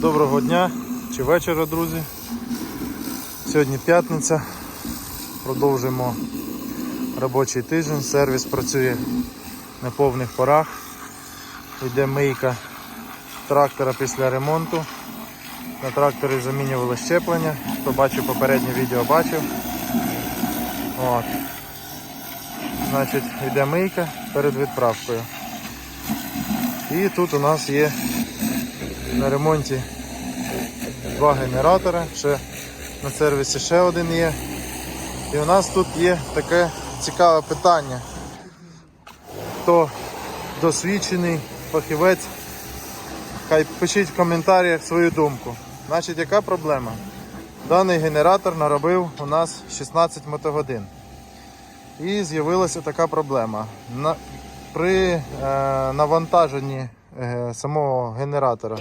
Доброго дня чи вечора, друзі. Сьогодні п'ятниця. Продовжуємо робочий тиждень. Сервіс працює на повних парах. Йде мийка трактора після ремонту. На тракторі замінювали щеплення. Хто бачив попереднє відео, бачив. От. Значить, йде мийка перед відправкою. І тут у нас є на ремонті два генератори, ще на сервісі ще один є. І у нас тут є таке цікаве питання. Хто досвідчений фахівець, хай пишіть в коментарях свою думку. Значить, яка проблема? Даний генератор наробив у нас 16 мотогодин. І з'явилася така проблема. При е, навантаженні самого генератора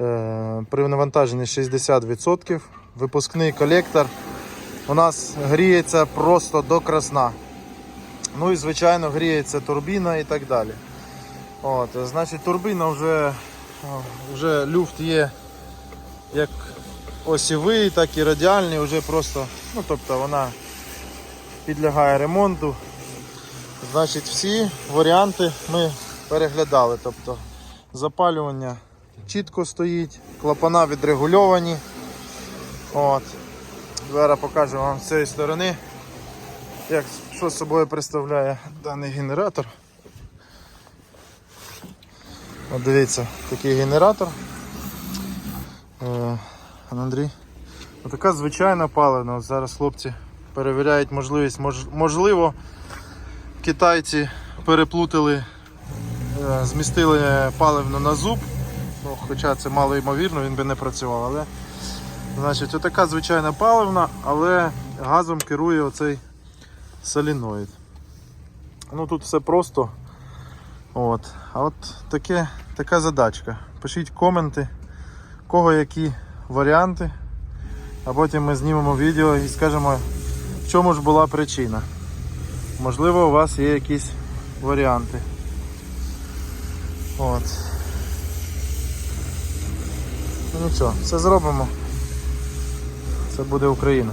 е, при навантаженні 60% випускний колектор у нас гріється просто до красна. Ну і звичайно гріється турбіна і так далі. От, значить турбіна вже, вже люфт є як осівий, так і радіальний, вже просто, ну тобто вона підлягає ремонту. Значить, всі варіанти ми переглядали. Тобто запалювання чітко стоїть, клапана відрегульовані. От. Зараз покажу вам з цієї сторони, як, що собою представляє даний генератор. От дивіться, такий генератор. Е, Андрій. Отака звичайна паливна. От Зараз хлопці перевіряють можливість. Мож, можливо, китайці переплутали, змістили паливно на зуб. Ну, хоча це мало ймовірно, він би не працював. Але значить, отака звичайна паливна, але газом керує оцей соліноїд. Ну тут все просто. От. А от таке, така задачка. Пишіть коменти, кого які варіанти, а потім ми знімемо відео і скажемо, в чому ж була причина. Можливо, у вас є якісь варіанти. От. Ну нічого, все зробимо. Це буде Україна.